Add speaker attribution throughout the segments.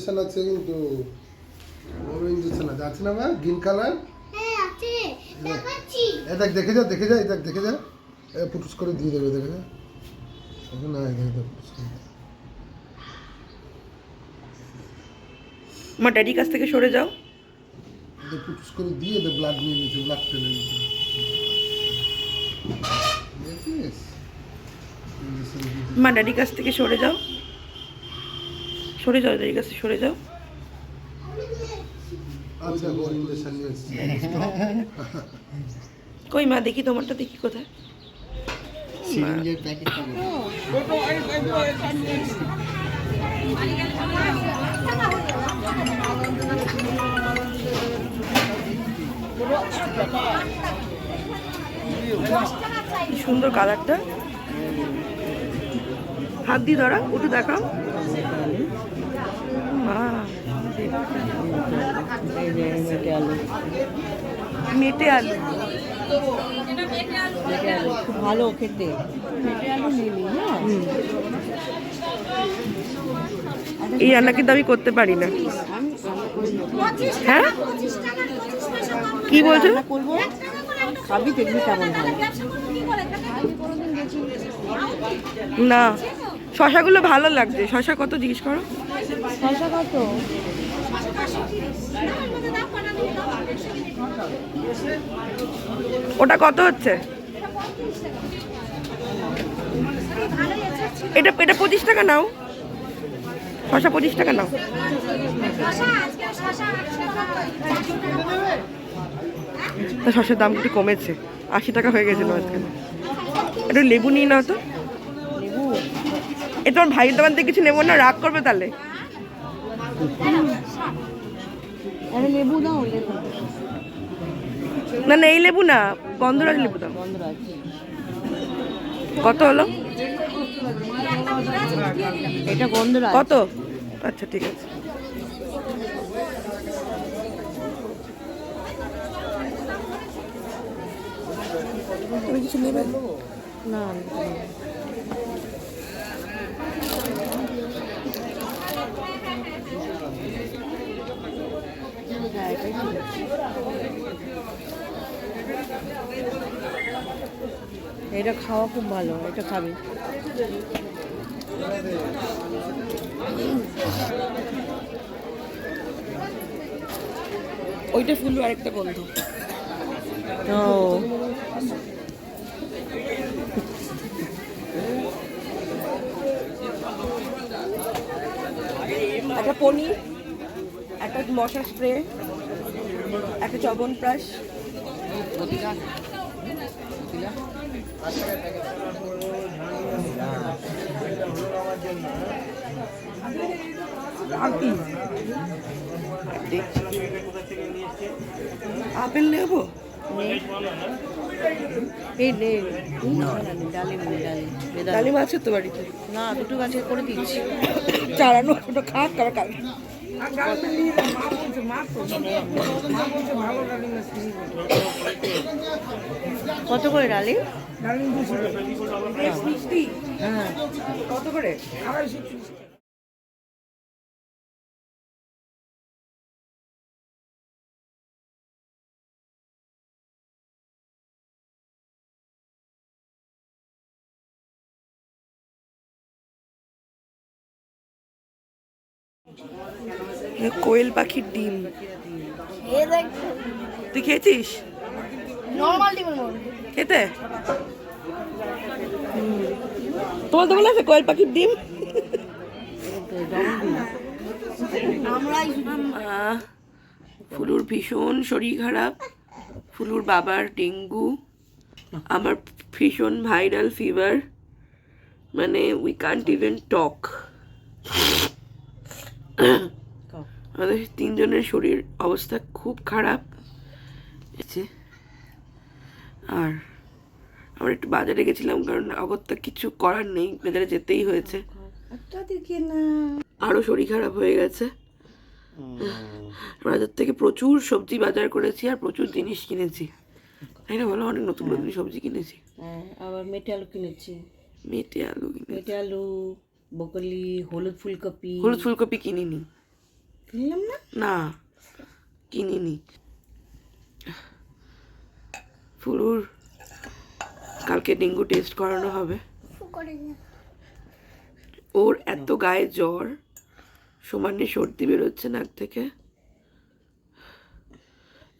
Speaker 1: Injection আছে কিন্তু বড় ইঞ্জেকশন আছে। আছে না মা? গ্রিন কালার
Speaker 2: হ্যাঁ
Speaker 1: এ দেখ দেখে যা দেখে যা এ দেখ দেখে যা। এ পুটুস করে দিয়ে দেবে দেখে যা। না এই দেখে পুটুস করে।
Speaker 3: আমার ড্যাডির কাছ থেকে সরে যাও।
Speaker 1: পুটুস করে দিয়ে দে ব্লাড নিয়ে নিয়েছে ব্লাড টেনে দেখিস?
Speaker 3: মা ড্যাডির কাছ থেকে সরে যাও। সরে যাও ড্যাডির কাছ সরে যাও।
Speaker 1: আচ্ছা
Speaker 3: কই মা দেখি তোমারটা দেখি কোথায়।
Speaker 4: সিরিঞ্জের
Speaker 3: কি সুন্দর কালারটা হাত দিয়ে ধরা ওটা দেখাও।
Speaker 4: মেটে আলু।
Speaker 3: মেটে আলু
Speaker 4: খুব ভালো খেতে মেটে আলু নিলি হ্যাঁ
Speaker 3: এই রান্না কিন্তু আমি করতে পারি না। হ্যাঁ? কি বলছো?
Speaker 4: খাবি দেখবি কেমন
Speaker 3: না শশাগুলো ভালো লাগছে। শশা কত জিজ্ঞেস করো?
Speaker 4: পয়সা কত?
Speaker 3: ওটা কত হচ্ছে? এটা এটা পঁচিশ টাকা নাও। শশা পঁচিশ টাকা নাও। শশার দাম একটু কমেছে। আশি টাকা হয়ে গেছিল আজকাল একটু লেবু নিয়ে নাও তো। এ তোমার ভাইয়ের দোকান থেকে কিছু নেব না? রাগ করবে তাহলে।
Speaker 4: আরে লেবু দাও লেবু।
Speaker 3: না না এই লেবু না গন্ধরাজ লেবু দাও। কত হলো?
Speaker 4: এটা গন্ধরাজ
Speaker 3: কত? আচ্ছা ঠিক আছে। তুমি কিছু নেবে?
Speaker 4: না আমি খাব না। হ্যাঁ, এটাই ঠিক আছে। এটা খাওয়া খুব ভালো এটা খাবি।
Speaker 3: ওইটা ফুল আরেকটা গন্ধ।
Speaker 4: ও।
Speaker 3: একটা পনির। একটা মশা স্প্রে একটা চবন? দেখছি। আপেল নেব?
Speaker 4: এই নে ডালিম ডালিম। বেদানা।
Speaker 3: ডালিম আছে তো বাড়িতে?
Speaker 4: না দুটো গাছে করে দিচ্ছি।
Speaker 3: চালানো ওটা খাক তারা খাবে
Speaker 4: কত করে ডালিম?
Speaker 3: মিষ্টি
Speaker 4: হ্যাঁ।
Speaker 3: কত করে? এ কোয়েল পাখির ডিম। তুই খেয়েছিস? খেতে। তোমার দোকান আছে কোয়েল পাখির ডিম? ফুলুর ভীষণ শরীর খারাপ ফুলুর বাবার ডেঙ্গু আমার ভীষণ ভাইরাল ফিভার মানে উই কান্ট ইভেন টক আমাদের তিনজনের শরীর অবস্থা খুব খারাপ। আর আমরা একটু বাজারে গেছিলাম কারণ অগত্যা কিছু করার নেই বাজারে যেতেই হয়েছে। আরও শরীর খারাপ হয়ে গেছে। বাজার থেকে প্রচুর সবজি বাজার করেছি আর প্রচুর জিনিস কিনেছি। তাই না বলো? অনেক নতুন নতুন সবজি কিনেছি।
Speaker 4: হ্যাঁ আবার মেটে আলু কিনেছি।
Speaker 3: মেটে আলু
Speaker 4: মেটে আলু বকলি হলুদ ফুলকপি।
Speaker 3: হলুদ ফুলকপি কিনিনি।
Speaker 4: কিনলাম না?
Speaker 3: না কিনিনি। ফুলুর কালকে ডেঙ্গু টেস্ট করানো হবে। ওর এত গায়ে জ্বর সমানে সর্দি বেরোচ্ছে নাক থেকে।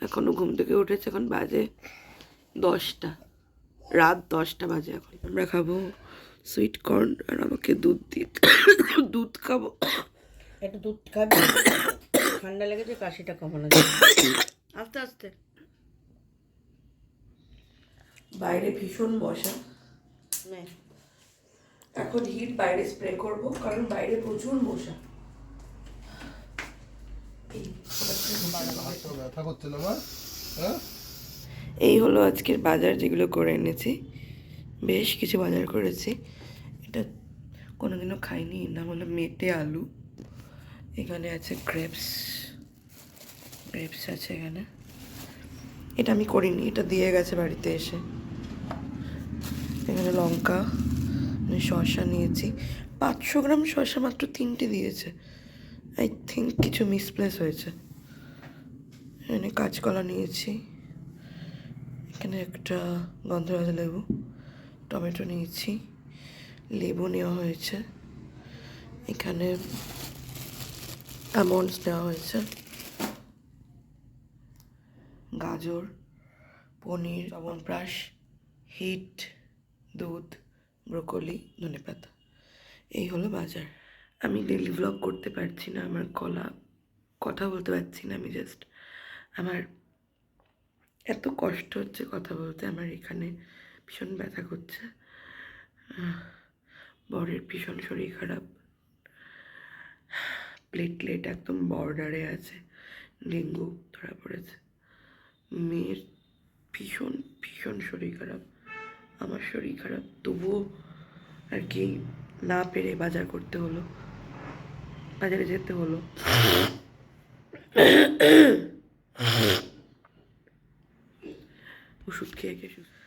Speaker 3: এখনও ঘুম থেকে উঠেছে এখন বাজে দশটা। রাত দশটা বাজে এখন। আমরা খাব সুইট কর্ন আর আমাকে দুধ দিয়ে দুধ খাব।
Speaker 4: একটু দুধ খাবি। ঠান্ডা লেগেছে কাশিটা কমানো আস্তে আস্তে।
Speaker 3: বাইরে ভীষণ মশা
Speaker 4: নে।
Speaker 3: এখন হিট বাইরে স্প্রে করব কারণ বাইরে প্রচুর মশা
Speaker 1: হ্যাঁ?
Speaker 3: এই হলো আজকের বাজার যেগুলো করে এনেছি। বেশ কিছু বাজার করেছি। এটা কোনোদিনও খাইনি নাম হলো মেটে আলু। এখানে আছে গ্রেপস। গ্রেপস আছে এখানে। এটা আমি করিনি, এটা দিয়ে গেছে বাড়িতে এসে। এখানে লঙ্কা শসা নিয়েছি। পাঁচশো গ্রাম শসা মাত্র তিনটে দিয়েছে। আই থিঙ্ক কিছু মিসপ্লেস হয়েছে। এখানে কাঁচকলা নিয়েছি। এখানে একটা গন্ধরাজ লেবু। টমেটো নিয়েছি, লেবু নেওয়া হয়েছে, এখানে আমন্ডস নেওয়া হয়েছে, গাজর, পনির চবনপ্রাশ হিট, দুধ, ব্রোকলি ধনেপাতা এই হলো বাজার। আমি ডেলি ভ্লগ করতে পারছি না, আমার গলা কথা বলতে পারছি না, আমি জাস্ট আমার এত কষ্ট হচ্ছে কথা বলতে, আমার এখানে ভীষণ ব্যথা করছে। বরের ভীষণ শরীর খারাপ। প্লেটলেট একদম বর্ডারে আছে। ডেঙ্গু ধরা পড়েছে। মেয়ের ভীষণ ভীষণ শরীর খারাপ। আমার শরীর খারাপ। তবুও আর কি না পেরে বাজার করতে হলো। বাজারে যেতে হলো। ওষুধ খেয়ে খেয়ে।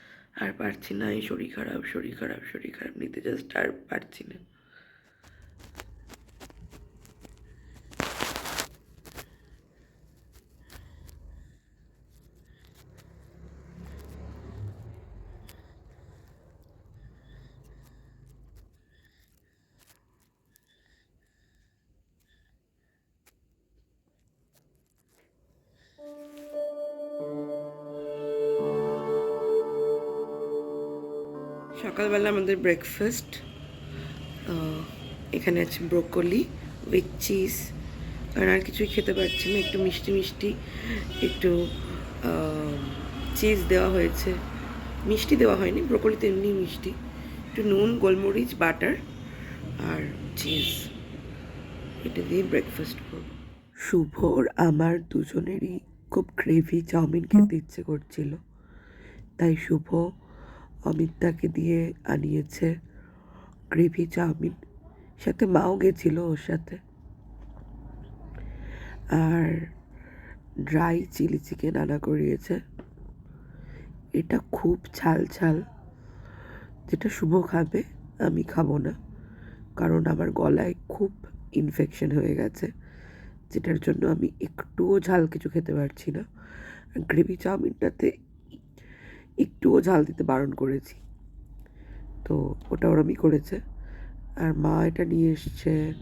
Speaker 3: আর পারছি না, এই শরীর খারাপ শরীর খারাপ শরীর খারাপ, নিতে জাস্ট আর পারছি না। ব্রেকফাস্ট এখানে আছে ব্রোকলি উইথ চিজ কারণ আর কিছুই খেতে পারছি না একটু মিষ্টি মিষ্টি একটু চিজ দেওয়া হয়েছে। মিষ্টি দেওয়া হয়নি ব্রোকলিতে এমনি মিষ্টি। একটু নুন গোলমরিচ বাটার আর চিজ এটা দিয়ে ব্রেকফাস্ট করব। শুভর আমার দুজনেরই খুব গ্রেভি চাউমিন খেতে ইচ্ছে করছিল। তাই শুভ অমিতাকে দিয়ে আনিয়েছে গ্রেভি চাউমিন। সাথে মাও গেছিল ওর সাথে। আর ড্রাই চিলি চিকেন আনা করিয়েছে। এটা খুব ঝাল ছাল যেটা শুভ খাবে, আমি খাব না। কারণ আমার গলায় খুব ইনফেকশন হয়ে গেছে, যেটার জন্য আমি একটুও ঝাল কিছু খেতে পারছি না। গ্রেভি চাউমিনটাতে একটুও ঝাল দিতে বারণ করেছি। তো ওটা ওরমই করেছে। আর মা এটা নিয়ে এসছে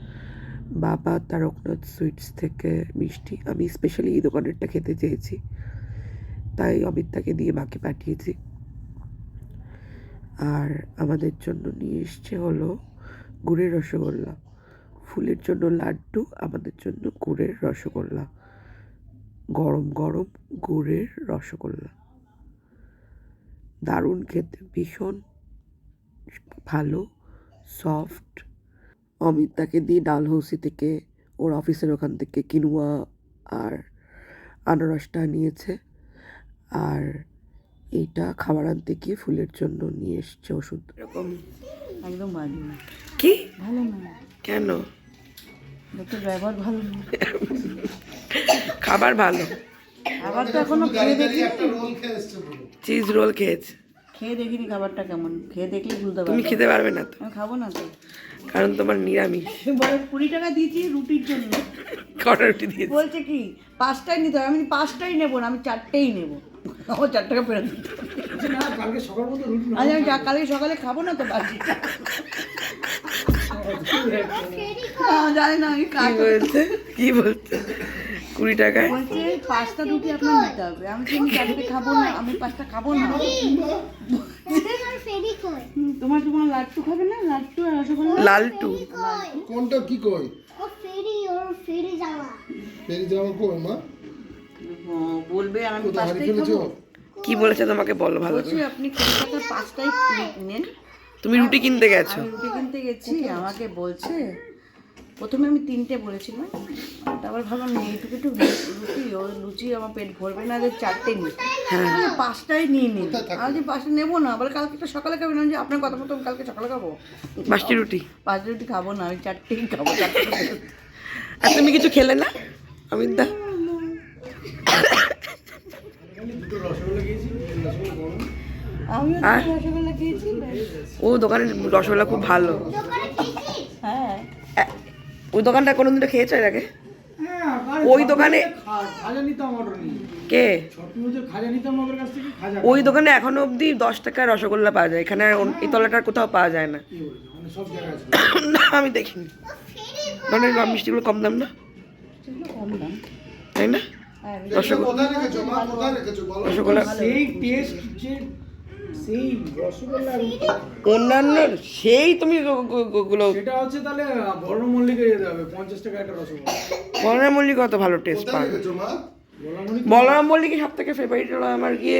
Speaker 3: বাবা তারকনাথ সুইটস থেকে মিষ্টি। আমি স্পেশালি এই দোকানেরটা খেতে চেয়েছি। তাই অমিতাকে দিয়ে মাকে পাঠিয়েছি। আর আমাদের জন্য নিয়ে এসছে হলো গুড়ের রসগোল্লা। ফুলের জন্য লাড্ডু, আমাদের জন্য গুড়ের রসগোল্লা। গরম গরম গুড়ের রসগোল্লা। দারুণ খেতে ভীষণ ভালো সফট অমিত তাকে দিয়ে ডালহৌসি থেকে ওর অফিসের ওখান থেকে কিনুয়া আর আনারসটা নিয়েছে। আর এইটা খাবার আনতে গিয়ে ফুলের জন্য নিয়ে এসছে ওষুধ। এরকম।
Speaker 4: একদম বাজে না।
Speaker 3: কি?
Speaker 4: ভালো না।
Speaker 3: কেন?
Speaker 4: ব্যবহার ভালো না।
Speaker 3: খাবার ভালো।
Speaker 4: আবার তো এখনও খেয়ে দেখি
Speaker 1: একটা রোল খেয়ে এসছে বলে
Speaker 3: চিজ রোল খেয়েছে।
Speaker 4: খেয়ে দেখিনি খাবারটা কেমন? খেয়ে দেখলে বুঝতে
Speaker 3: তুমি খেতে পারবে না তো।
Speaker 4: আমি খাব না তো।
Speaker 3: কারণ তোমার নিরামিষ।
Speaker 4: বলে কুড়ি টাকা দিয়েছি রুটির জন্য।
Speaker 3: কটা রুটি দিয়েছে?
Speaker 4: বলছে কি পাঁচটাই নিতে হবে। আমি পাঁচটাই নেব না আমি চারটেই নেব। আমার চার টাকা ফেরত দিতে
Speaker 1: না কালকে সকাল মতো রুটি
Speaker 4: আজ আমি কালকে সকালে খাব না তো বাজি জানি না আমি
Speaker 3: কি
Speaker 4: কাজ
Speaker 3: বলছে? কি বলছে? কুড়ি টাকায়?
Speaker 4: বলছে পাঁচটা রুটি আপনার নিতে হবে। আমি তো আমি চারটে খাব না আমি পাঁচটা খাব না।
Speaker 2: ফেরি
Speaker 4: তোমার তোমার লাড্ডু খাবে না? লাড্ডু আর রসগোল্লা?
Speaker 3: লালটু।
Speaker 1: কোনটা কি কই
Speaker 2: ও ফেরি ওর ফেরি যাওয়া
Speaker 1: ফেরি যাওয়া কই মা
Speaker 4: বলবে আমি পাঁচটাই খাব।
Speaker 3: কি বলেছে তোমাকে বলো ভালো করে।
Speaker 4: আপনি টাকা পাঁচটাই নেন
Speaker 3: তুমি রুটি কিনতে গেছো?
Speaker 4: রুটি কিনতে গেছি আমাকে বলছে প্রথমে আমি তিনটে বলেছিলাম তারপর ভাবলাম এইটুকু একটু রুটি ও লুচি আমার পেট ভরবে না যে চারটে নিই হ্যাঁ। পাঁচটাই নিয়ে নিন। আমি যে পাঁচটা নেব না আবার কালকে তো সকালে খাবেন আমি যে আপনার কথা মতো আমি কালকে সকালে খাব।
Speaker 3: পাঁচটি রুটি?
Speaker 4: পাঁচটি রুটি খাব না আমি চারটেই খাব চারটে
Speaker 3: আর তুমি কিছু খেলে না অমিত দা? ও দোকানের রসগোল্লা খুব ভালো।
Speaker 4: হ্যাঁ।
Speaker 3: ওই দোকানটা কোনোদিনও খেয়েছো এর আগে?
Speaker 5: হ্যাঁ,
Speaker 3: ওই দোকানে কে? ওই দোকানে এখনও অবধি দশ টাকার রসগোল্লা পাওয়া যায়। এখানে এই তলাটার কোথাও পাওয়া যায় না।
Speaker 5: মানে সব জায়গায় আছে।
Speaker 3: না আমি দেখিনি। মানে মিষ্টিগুলো কম দাম না? তাই না?
Speaker 4: হ্যাঁ
Speaker 3: রসগোল্লা রসগোল্লা
Speaker 5: সেই রসগোল্লা
Speaker 3: অন্যান্য সেই তুমি গুলো
Speaker 5: সেটা হচ্ছে তাহলে বর্ণ মল্লিকে যেতে হবে পঞ্চাশ টাকা একটা রসগোল্লা।
Speaker 3: বলরাম মল্লিক অত ভালো টেস্ট
Speaker 1: মা?
Speaker 3: বলরাম মল্লিক সব থেকে ফেভারিট হলো আমার গিয়ে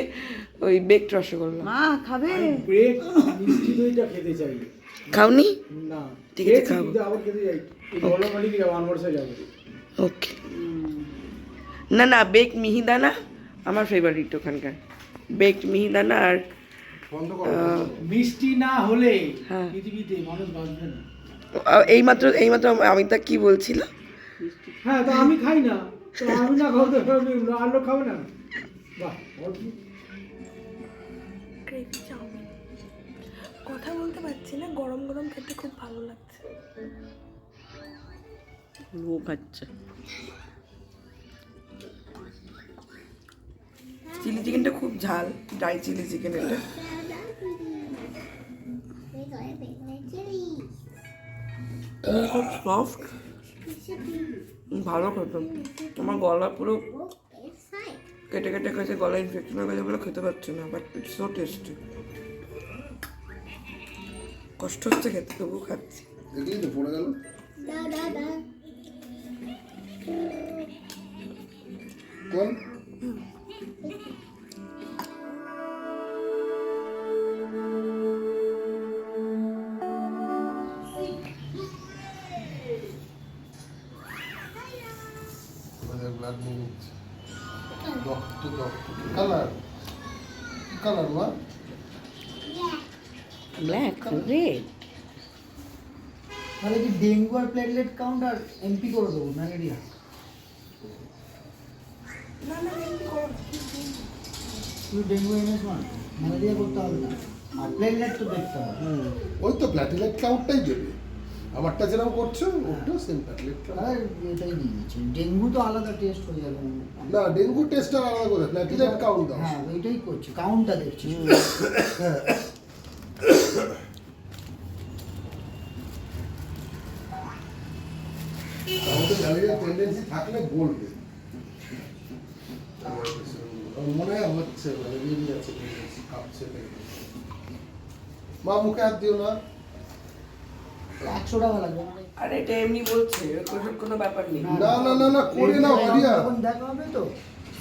Speaker 3: ওই বেকড রসগোল্লা।
Speaker 4: মা খাবে?
Speaker 5: ব্রেক মিষ্টি দইটা খেতে চাই।
Speaker 3: খাওনি?
Speaker 5: না।
Speaker 3: ঠিক আছে, খাব।
Speaker 5: আবার খেতে যাই এই বর্ণ মল্লিকে যাব আনবর্ষে যাব।
Speaker 3: ওকে না না বেক মিহিদানা আমার ফেভারিট ওখানকার। বেকড মিহিদানা আর
Speaker 5: মিষ্টি না হলে
Speaker 3: হ্যাঁ।
Speaker 5: পৃথিবীতে মানুষ বাঁচবে না।
Speaker 3: এইমাত্র এইমাত্র অমিতা কি বলছিল?
Speaker 5: হ্যাঁ তো আমি খাই না। তো আমি না খাব তো আর লোক খাবে না। বাহ।
Speaker 3: কথা বলতে পারছি না গরম গরম খেতে খুব ভালো লাগছে।
Speaker 4: লোক আচ্ছা
Speaker 3: চিলি চিকেনটা খুব ঝাল ড্রাই চিলি চিকেন এটা। খুব সফট ভালো খেতাম আমার গলা পুরো কেটে কেটে গেছে গলা ইনফেকশন হয়ে গেছে বলে খেতে পারছি না বাট ইটস সো টেস্টি কষ্ট হচ্ছে খেতে, তবুও খাচ্ছি।
Speaker 1: পড়ে গেল কোন? নিয়ে নিচ্ছে রক্ত রক্ত। কালার? কালার মা?
Speaker 4: ব্ল্যাক রেড
Speaker 6: তাহলে কি ডেঙ্গু আর প্লেটলেট কাউন্ট আর এমপি করে দেবো ম্যালেরিয়া? শুধু ডেঙ্গু এমএস ওয়ান ম্যালেরিয়া করতে হবে না। আর প্লেটলেট তো দেখতে হবে।
Speaker 1: ওই তো প্ল্যাটিলেট কাউন্টটাই দেবে। আমারটা যেরকম করছ ওটাও সেম প্ল্যাটিলেট কাউন্ট
Speaker 6: এটাই নিয়ে নিচ্ছি ডেঙ্গু তো আলাদা টেস্ট হয়ে যাবে।
Speaker 1: না ডেঙ্গু টেস্ট আলাদা করে প্ল্যাটিলেট কাউন্ট দাও।
Speaker 6: হ্যাঁ ওইটাই করছি। কাউন্টটা দেখছি।
Speaker 1: আমাদের টেন্ডেন্সি থাকলে বলবে। মনে হয় হচ্ছে মানে বেরিয়ে আছে কাঁপছে মা মুখে হাত দিও না।
Speaker 6: একশো টাকা লাগবে।
Speaker 3: আর এটা এমনি বলছে ওসব কোনো ব্যাপার নেই।
Speaker 1: না না না না করে নাও রিয়া
Speaker 6: যখন দেখা হবে তো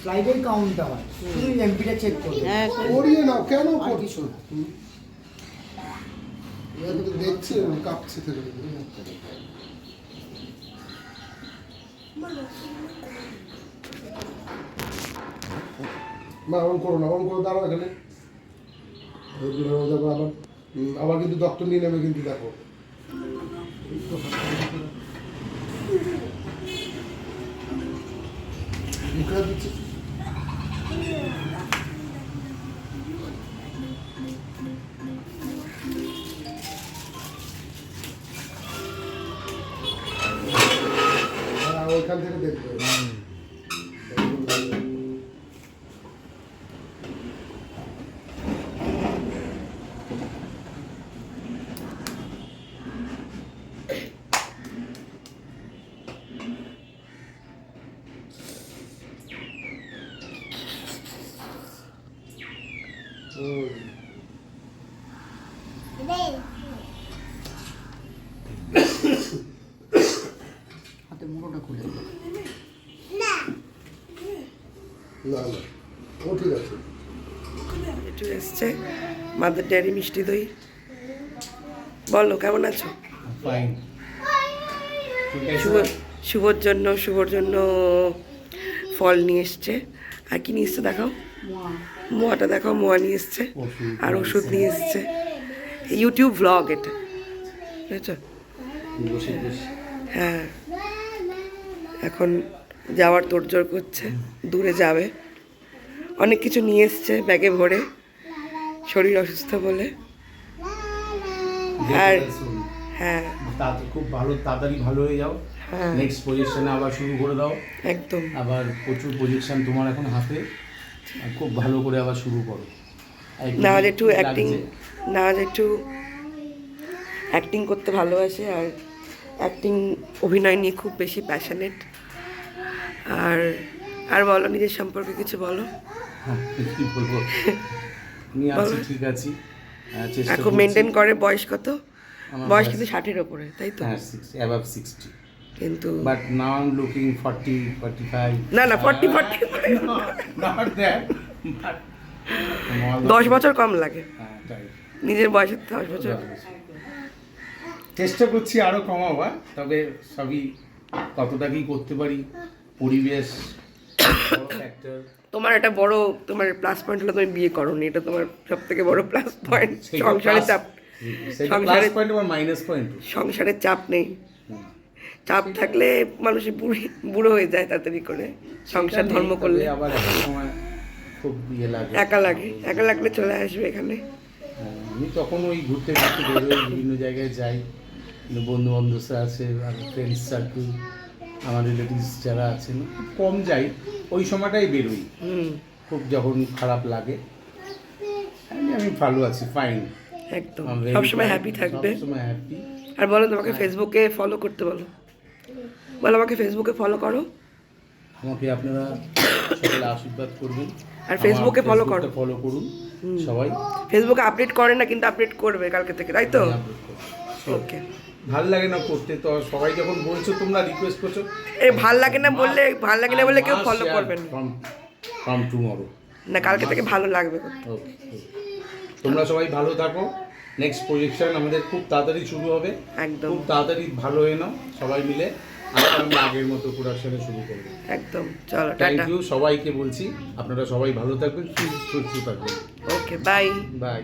Speaker 6: স্লাইডের কাউন্টটা হয় তুমি এমপিটা চেক করবে।
Speaker 4: হ্যাঁ
Speaker 1: করিয়ে নাও কেন
Speaker 6: আর
Speaker 1: করছ
Speaker 6: কিছু না।
Speaker 1: দেখছে কাঁপছে থেকে মা অন করো না অন করো দাঁড়াও এখানে। আবার। আবার কিন্তু ডক্টর নিয়ে নেবে কিন্তু দেখো। হ্যাঁ, ওইখান থেকে দেখবে। না ও ঠিক আছে।
Speaker 3: একটু এসছে। মাদার ডেয়ারি মিষ্টি দই। বলো কেমন আছো? শুভ শুভর জন্য শুভর জন্য ফল নিয়ে এসছে। আর কি নিয়ে এসছে দেখাও? মোয়াটা দেখাও মোয়া নিয়ে এসছে।
Speaker 7: ওষুধ
Speaker 3: আর ওষুধ নিয়ে এসছে। ইউটিউব ভ্লগ এটা। বুঝেছ? হ্যাঁ। এখন যাওয়ার তোড়জোড় করছে দূরে যাবে। অনেক কিছু নিয়ে এসছে ব্যাগে ভরে শরীর অসুস্থ বলে। আর হ্যাঁ।
Speaker 7: খুব ভালো তাড়াতাড়ি ভালো হয়ে যাও।
Speaker 3: হ্যাঁ।
Speaker 7: নেক্সট পজিশনে আবার শুরু করে দাও।
Speaker 3: একদম।
Speaker 7: আবার প্রচুর পজিশন তোমার এখন হাতে। খুব ভালো করে আবার শুরু করো। একটু
Speaker 3: নাজ একটু। অ্যাক্টিং নাজ একটু অ্যাক্টিং করতে ভালোবাসে আর অ্যাক্টিং অভিনয় নিয়ে খুব বেশি প্যাশনেট আর আর বলো নিজের সম্পর্কে কিছু বলো।
Speaker 7: হ্যাঁ, কি বলব? আমি আছি ঠিক আছি। আহ,
Speaker 3: এখন মেনটেন করে বয়স কত? বয়স
Speaker 7: বয়স-
Speaker 3: কিন্তু ষাটের ওপরে তাই তো?
Speaker 7: হ্যাঁ অ্যাবাভ সিক্সটি
Speaker 3: কিন্তু
Speaker 7: but now I am looking forty forty five
Speaker 3: না না ফর্টি ফর্টি
Speaker 7: দ্যাট
Speaker 3: দশ বছর কম লাগে।
Speaker 7: হ্যাঁ
Speaker 3: নিজের বয়সের দশ বছর।
Speaker 7: চেষ্টা করছি আরও কমাবার তবে সবই কতটা কি করতে পারি পরিবেশ ফ্যাক্টর
Speaker 3: তোমার একটা বড় তোমার প্লাস পয়েন্ট হলো তুমি বিয়ে করোনি এটা তোমার সব থেকে বড় প্লাস পয়েন্ট সংসারে চাপ সংসারে
Speaker 7: পয়েন্ট বা মাইনাস পয়েন্ট
Speaker 3: সংসারে চাপ নেই। চাপ থাকলে মানুষ বুড়ি হয়ে যায় তাড়াতাড়ি করে? সংসার ধর্ম করলে।
Speaker 7: আবার সময় খুব ইয়ে লাগে।
Speaker 3: একা লাগে একা লাগলে চলে আসবে এখানে।
Speaker 7: হ্যাঁ, আমি তখন ওই ঘুরতে ঘুরতে বেরোই বিভিন্ন জায়গায় যাই। বন্ধু বান্ধবরা আছে আর ফ্রেন্ডস সার্কেল আমার রিলেটিভস যারা আছেন খুব কম যাই ওই সময়টাই বেরোই। খুব যখন খারাপ লাগে আমি ভালো আছি ফাইন
Speaker 3: একদম। সবসময় হ্যাপি থাকবে।
Speaker 7: সবসময় হ্যাপি
Speaker 3: আর বলো তোমাকে ফেসবুকে ফলো করতে বলো। বলো আমাকে ফেসবুকে ফলো করো।
Speaker 7: আমাকে আপনারা সকলে আশীর্বাদ করবেন।
Speaker 3: আর ফেসবুকে follow করো।
Speaker 7: ফলো করুন সবাই।
Speaker 3: ফেসবুকে আপডেট করে না কিন্তু আপডেট করবে কালকে থেকে তাই তো? ওকে
Speaker 7: ভালো লাগে না করতে? তো সবাই যখন বলছো তোমরা রিকোয়েস্ট করছ।
Speaker 3: এই ভালো লাগে না বললে ভালো লাগে না বললে কেউ ফলো করবেন।
Speaker 7: ফ্রম টুমরো
Speaker 3: না। কালকে থেকে ভালো লাগবে।
Speaker 7: তোমরা সবাই ভালো থাকো। নেক্সট প্রজেকশন আমাদের খুব তাড়াতাড়ি শুরু হবে।
Speaker 3: একদম।
Speaker 7: খুব তাড়াতাড়ি ভালো হয়ে নাও সবাই মিলে। আমরা আগের মতো প্রোডাকশনে শুরু করব।
Speaker 3: একদম। চলো
Speaker 7: থ্যাংক ইউ সবাইকে বলছি। আপনারা সবাই ভালো থাকবেন সুস্থ থাকবেন।
Speaker 3: Okay bye
Speaker 7: bye